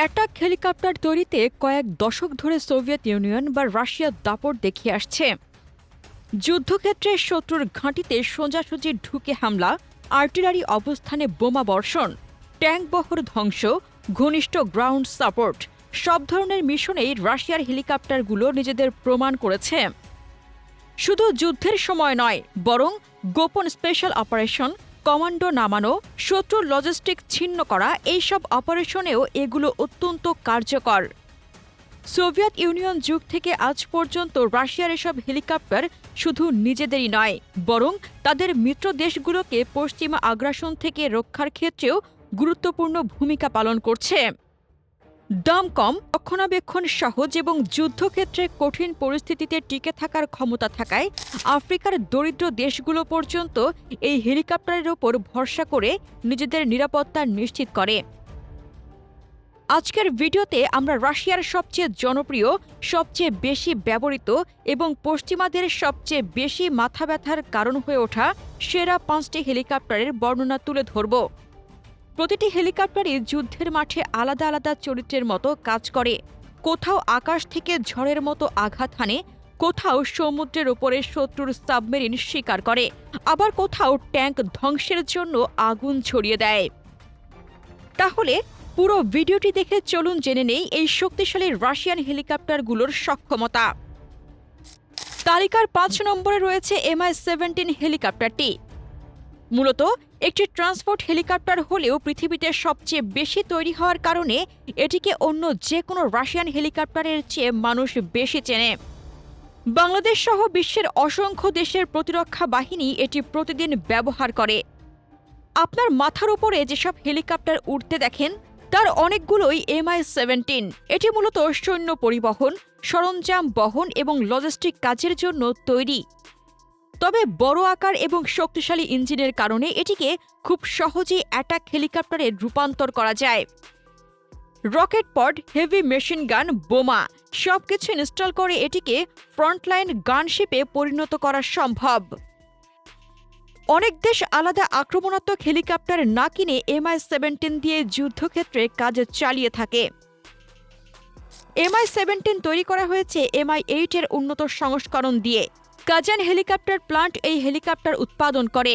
Attack helicopter তৈরিতে কয়েক দশক ধরে সোভিয়েত ইউনিয়ন বা রাশিয়ার দাপট দেখিয়ে আসছে। যুদ্ধক্ষেত্রে শত্রুর ঘাঁটিতে সোজাসুজি ঢুকে হামলা, আর্টিলারি অবস্থানে বোমা বর্ষণ, ট্যাঙ্ক বহর ধ্বংস, ঘনিষ্ঠ গ্রাউন্ড সাপোর্ট, সব ধরনের মিশনেই রাশিয়ার হেলিকপ্টারগুলো নিজেদের প্রমাণ করেছে। শুধু যুদ্ধের সময় নয়, বরং গোপন স্পেশাল অপারেশন কমান্ডো নামানো, শত্রুর লজিস্টিক ছিন্ন করা, এইসব অপারেশনেও এগুলো অত্যন্ত কার্যকর। সোভিয়েত ইউনিয়ন যুগ থেকে আজ পর্যন্ত রাশিয়ার এসব হেলিকপ্টার শুধু নিজেদেরই নয়, বরং তাদের মিত্র দেশগুলোকে পশ্চিমা আগ্রাসন থেকে রক্ষার ক্ষেত্রেও গুরুত্বপূর্ণ ভূমিকা পালন করছে। দাম কম রক্ষণাবেক্ষণ সহজ এবং যুদ্ধক্ষেত্রে কঠিন পরিস্থিতিতে টিকে থাকার ক্ষমতা থাকায় আফ্রিকার দরিদ্র দেশগুলো পর্যন্ত এই হেলিকপ্টারের ওপর ভরসা করে নিজেদের নিরাপত্তা নিশ্চিত করে। আজকের ভিডিওতে আমরা রাশিয়ার সবচেয়ে জনপ্রিয়, সবচেয়ে বেশি ব্যবহৃত এবং পশ্চিমাদের সবচেয়ে বেশি মাথা ব্যথার কারণ হয়ে ওঠা সেরা পাঁচটি হেলিকপ্টারের বর্ণনা তুলে ধরব। প্রতিটি হেলিকপ্টারই যুদ্ধের মাঠে আলাদা আলাদা চরিত্রের মতো কাজ করে। কোথাও আকাশ থেকে ঝড়ের মতো আঘাত হানে, কোথাও সমুদ্রের ওপরে শত্রুর সাবমেরিন শিকার করে, আবার কোথাও ট্যাঙ্ক ধ্বংসের জন্য আগুন ছড়িয়ে দেয়। তাহলে পুরো ভিডিওটি দেখে চলুন জেনে নেই এই শক্তিশালী রাশিয়ান হেলিকপ্টারগুলোর সক্ষমতা। তালিকার পাঁচ নম্বরে রয়েছে এমআই সেভেন্টিন হেলিকপ্টারটি। মূলত, একটি ট্রান্সপোর্ট হেলিকপ্টার হলেও পৃথিবীতে সবচেয়ে বেশি তৈরি হওয়ার কারণে এটিকে অন্য যে কোনো রাশিয়ান হেলিকপ্টারের চেয়ে মানুষ বেশি চেনে। বাংলাদেশ সহ বিশ্বের অসংখ্য দেশের প্রতিরক্ষা বাহিনী এটি প্রতিদিন ব্যবহার করে। আপনার মাথার উপরে যেসব হেলিকপ্টার উঠতে দেখেন, তার অনেকগুলোই এমআই সেভেন্টিন। এটি মূলত সৈন্য পরিবহন, সরঞ্জাম বহন এবং লজিস্টিক কাজের জন্য তৈরি। তবে বড় আকার এবং শক্তিশালী ইঞ্জিনের কারণে এটিকে খুব সহজেই অ্যাটাক হেলিকপ্টারে রূপান্তর করা যায়। রকেট পড হেভি মেশিন গান বোমা সবকিছু ইনস্টল করে এটিকে ফ্রন্টলাইন গানশিপে পরিণত করা সম্ভব। অনেক দেশ আলাদা আক্রমণাত্মক হেলিকপ্টার না কিনে এমআই সেভেন্টিন দিয়ে যুদ্ধক্ষেত্রে কাজ চালিয়ে থাকে। এমআই সেভেন্টিন তৈরি করা হয়েছে এমআই এইটের উন্নত সংস্করণ দিয়ে। কাজান হেলিকপ্টার প্লান্ট এই হেলিকপ্টার উৎপাদন করে।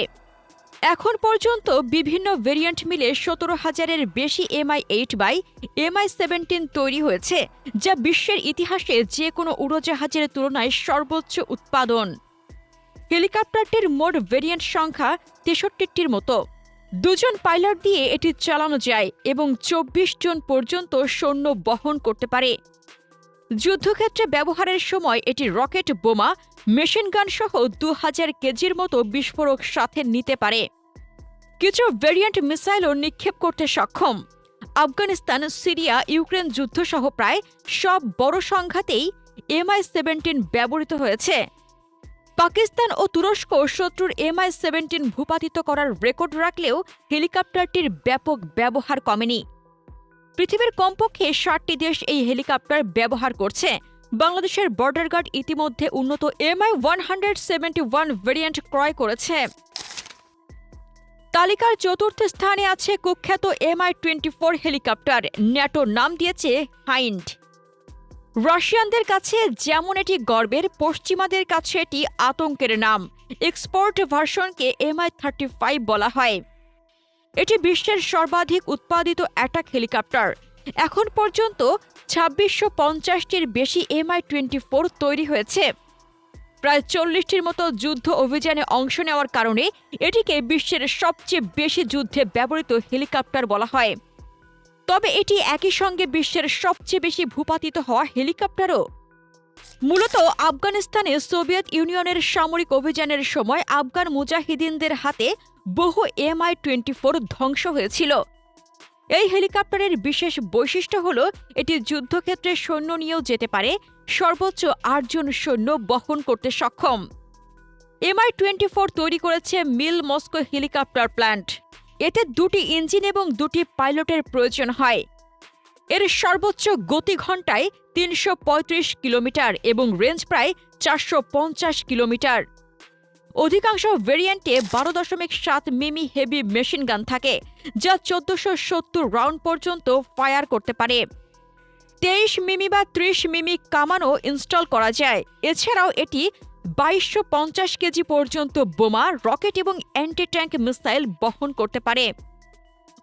এখন পর্যন্ত বিভিন্ন ভেরিয়েন্ট মিলে সতেরো হাজারের বেশি MI eight by MI seventeen তৈরি হয়েছে, যা বিশ্বের ইতিহাসে যে কোনো উড়োজাহাজের তুলনায় সর্বোচ্চ উৎপাদন। হেলিকপ্টারটির মোট ভেরিয়েন্ট সংখ্যা তেষট্টিটির মতো। দুজন পাইলট দিয়ে এটি চালানো যায় এবং চব্বিশ জন পর্যন্ত সৈন্য বহন করতে পারে। যুদ্ধক্ষেত্রে ব্যবহারের সময় এটি রকেট, বোমা, মেশিন গান সহ দু হাজার কেজির মতো বিস্ফোরক সাথে নিতে পারে। কিছু ভেরিয়েন্ট মিসাইলও নিক্ষেপ করতে সক্ষম। আফগানিস্তান, সিরিয়া, ইউক্রেন যুদ্ধসহ প্রায় সব বড় সংঘাতেই এমআই সেভেন্টিন ব্যবহৃত হয়েছে। পাকিস্তান ও তুরস্ক শত্রুর এমআই সেভেন্টিন ভূপাতিত করার রেকর্ড রাখলেও হেলিকপ্টারটির ব্যাপক ব্যবহার কমেনি। পৃথিবীর কমপক্ষে ষাটটি দেশ এই হেলিকপ্টার ব্যবহার করছে। বাংলাদেশের বর্ডার গার্ড ইতিমধ্যে উন্নত MI one hundred seventy one variant ক্রয় করেছে। তালিকার চতুর্থ স্থানে আছে কুখ্যাত MI twenty four helicopter. NATO নাম দিয়েছে হাইন্ড। রাশিয়ানদের কাছে যেমন এটি গর্বের, পশ্চিমাদের কাছে এটি আতঙ্কের নাম। এক্সপোর্ট ভার্সনকে এমআই থার্টি ফাইভ বলা হয়। এটি বিশ্বের সর্বাধিক উৎপাদিত অ্যাটাক হেলিকপ্টার। এখন পর্যন্ত ছাব্বিশশো পঞ্চাশটির বেশি এমআই টোয়েন্টি ফোর তৈরি হয়েছে। প্রায় চল্লিশটির মতো যুদ্ধ অভিযানে অংশ নেওয়ার কারণে এটিকে বিশ্বের সবচেয়ে বেশি যুদ্ধে ব্যবহৃত হেলিকপ্টার বলা হয়। তবে এটি একই সঙ্গে বিশ্বের সবচেয়ে বেশি ভূপাতিত হওয়া হেলিকপ্টারও। মূলত আফগানিস্তানে সোভিয়েত ইউনিয়নের সামরিক অভিযানের সময় আফগান মুজাহিদিনদের হাতে বহু এমআই টোয়েন্টি ফোর ধ্বংস হয়েছিল। এই হেলিকপ্টারের বিশেষ বৈশিষ্ট্য হল, এটি যুদ্ধক্ষেত্রে সৈন্য নিয়েও যেতে পারে, সর্বোচ্চ আটজন সৈন্য বহন করতে সক্ষম। এমআই টোয়েন্টি ফোর তৈরি করেছে মিল মস্কো হেলিকপ্টার প্ল্যান্ট। এতে দুটি ইঞ্জিন এবং দুটি পাইলটের প্রয়োজন হয়। এর সর্বোচ্চ গতি ঘন্টায় তিনশো পঁয়ত্রিশ কিলোমিটার এবং রেঞ্জ প্রায় চারশো পঞ্চাশ কিলোমিটার। অধিকাংশ ভেরিয়েন্টে বারো দশমিক সাত মিমি হেভি মেশিন গান থাকে, যা চোদ্দশো সত্তর রাউন্ড পর্যন্ত ফায়ার করতে পারে। তেইশ মিমি বা ত্রিশ মিমি কামানও ইনস্টল করা যায়। এছাড়াও এটি বাইশশো পঞ্চাশ কেজি পর্যন্ত বোমা, রকেট এবং অ্যান্টি ট্যাঙ্ক মিসাইল বহন করতে পারে।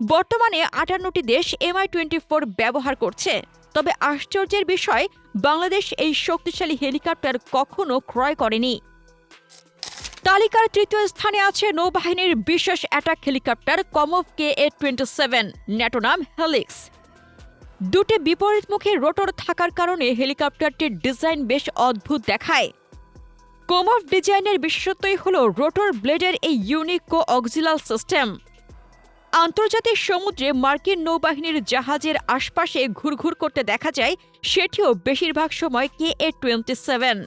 বর্তমানে আটান্নটি দেশ এমআই টোয়েন্টি ফোর ব্যবহার করছে। তবে আশ্চর্যের বিষয়, বাংলাদেশ এই শক্তিশালী হেলিকপ্টার কখনো ক্রয় করেনি। তালিকার তৃতীয় স্থানে আছে নৌবাহিনীর বিশেষ attack helicopter Kamov K A twenty seven NATO নাম হেলিক্স। দুটি বিপরীতমুখী রোটর থাকার কারণে হেলিকপ্টারটির ডিজাইন বেশ অদ্ভুত দেখায়। কোমফ ডিজাইনের বিশেষত্বই হল রোটর ব্লেডের এই ইউনিক কো অক্সিলাল সিস্টেম। আন্তর্জাতিক সমুদ্রে মার্কিন নৌবাহিনীর জাহাজের আশপাশে ঘুরঘুর করতে দেখা যায়, সেটিও বেশিরভাগ সময় কে এ টোয়েন্টি সেভেন।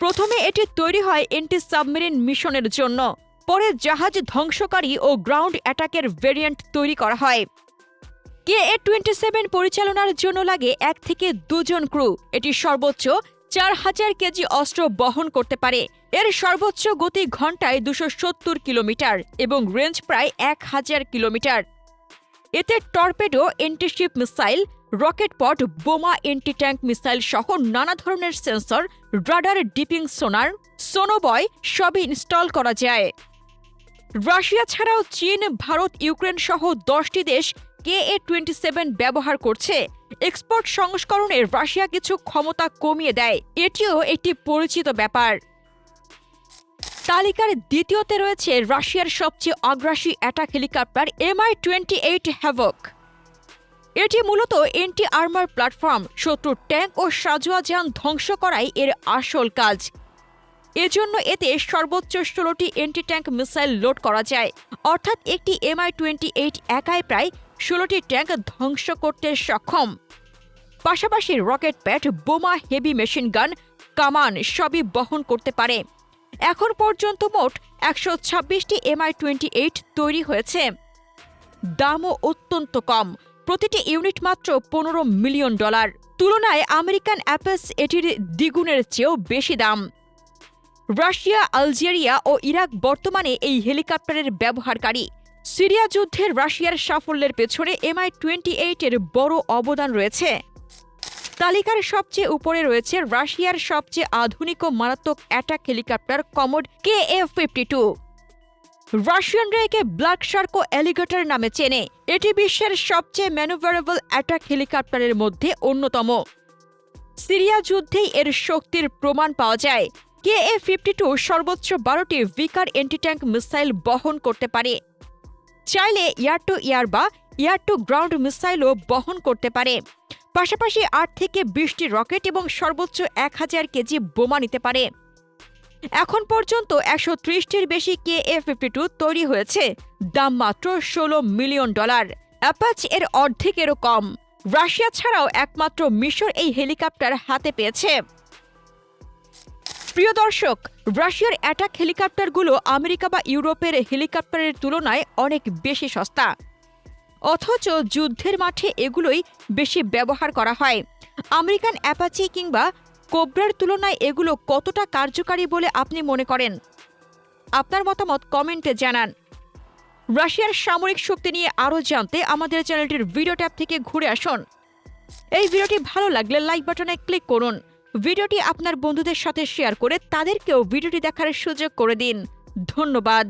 প্রথমে এটি তৈরি হয় এন্টি সাবমেরিন মিশনের জন্য। পরে জাহাজ ধ্বংসকারী ও গ্রাউন্ড অ্যাটাকের ভেরিয়েন্ট তৈরি করা হয়। কে এ টোয়েন্টি সেভেন পরিচালনার জন্য লাগে এক থেকে দুজন ক্রু এটি সর্বোচ্চ চার হাজার কেজি অস্ত্র বহন করতে পারে। এর সর্বোচ্চ গতি ঘন্টায় দুশো সত্তর কিলোমিটার এবং রেঞ্জ প্রায় এক হাজার কিলোমিটার। এতে torpedo antiship missile rocket pod বোমা, এন্টি ট্যাঙ্ক, মিসাইল সহ নানা ধরনের সেন্সর, রাডার ডিপিং সোনার, সোনোবয় সবই ইনস্টল করা যায়। রাশিয়া ছাড়াও চীন, ভারত, ইউক্রেন সহ দশটি দেশ কে এ টোয়েন্টি সেভেন ব্যবহার করছে। এক্সপোর্ট সংস্করণে রাশিয়া কিছু ক্ষমতা কমিয়ে দেয়। এটিও একটি পরিচিত ব্যাপার। তালিকার দ্বিতীয়তে রয়েছে রাশিয়ার সবচেয়ে অগ্রাসী attack helicopter MI twenty eight Havoc. এটি মূলত এন্টি আর্মার প্ল্যাটফর্ম। শত্রুর ট্যাঙ্ক ও সাজোয়া যান ধ্বংস করাই এর আসল কাজ। এজন্য এতে সর্বোচ্চ ষোলোটি এন্টি ট্যাঙ্ক মিসাইল লোড করা যায়। অর্থাৎ একটি এমআই টোয়েন্টি এইট একাই প্রায় ষোলোটি ট্যাঙ্ক ধ্বংস করতে সক্ষম। পাশাপাশি রকেট প্যাড, বোমা, হেভি মেশিন গান, কামান সবই বহন করতে পারে। এখন পর্যন্ত মোট একশো ছাব্বিশটি এমআই টোয়েন্টি এইট তৈরি হয়েছে। দামও অত্যন্ত কম। প্রতিটি ইউনিট মাত্র পনেরো মিলিয়ন ডলার। তুলনায় আমেরিকান অ্যাপেস এটির দ্বিগুণের চেয়েও বেশি দাম। রাশিয়া, আলজেরিয়া ও ইরাক বর্তমানে এই হেলিকপ্টারের ব্যবহারকারী। সিরিয়া যুদ্ধের রাশিয়ার সাফল্যের পেছনে এমআই টোয়েন্টি এইটের বড় অবদান রয়েছে। তালিকার সবচেয়ে উপরে রয়েছে রাশিয়ার সবচেয়ে আধুনিক ও মারাত্মক attack helicopter Kamov K F fifty two. রাশিয়ানরা একে ব্ল্যাক শার্ক ও অ্যালিগেটর নামে চেনে এটি বিশ্বের সবচেয়ে ম্যানুভারেবল অ্যাটাক হেলিকপ্টারের মধ্যে অন্যতম সিরিয়া যুদ্ধেই এর শক্তির প্রমাণ পাওয়া যায় কে এ ফিফটি টু সর্বোচ্চ বারোটি ভিকার অ্যান্টিট্যাঙ্ক মিসাইল বহন করতে পারে চাইলে এয়ার টু এয়ার বা এয়ার টু গ্রাউন্ড মিসাইলও বহন করতে পারে পাশাপাশি আট থেকে বিশটি রকেট এবং সর্বোচ্চ এক হাজার কেজি বোমা নিতে পারে এখন পর্যন্ত একশো ত্রিশটির বেশি কে এ ফিফটি টু তৈরি হয়েছে। দাম মাত্র ষোলো মিলিয়ন ডলার। অ্যাপাচ এর অর্ধেকেরও কম। রাশিয়া ছাড়াও একমাত্র মিশর এই হেলিকপ্টার হাতে পেয়েছে। প্রিয় দর্শক, রাশিয়ার অ্যাটাক হেলিকপ্টারগুলো আমেরিকা বা ইউরোপের হেলিকপ্টারের তুলনায় অনেক বেশি সস্তা। অথচ যুদ্ধের মাঠে এগুলোই বেশি ব্যবহার করা হয়। আমেরিকান অ্যাপাচি কিংবা কোবরার তুলনায় এগুলো কতটা কার্যকারী বলে আপনি মনে করেন? আপনার মতামত কমেন্টে জানান। রাশিয়ার সামরিক শক্তি নিয়ে আরও জানতে আমাদের চ্যানেলটির ভিডিও ট্যাব থেকে ঘুরে আসুন। এই ভিডিওটি ভালো লাগলে লাইক বাটনে ক্লিক করুন। ভিডিওটি আপনার বন্ধুদের সাথে শেয়ার করে তাদেরকেও ভিডিওটি দেখার সুযোগ করে দিন। ধন্যবাদ।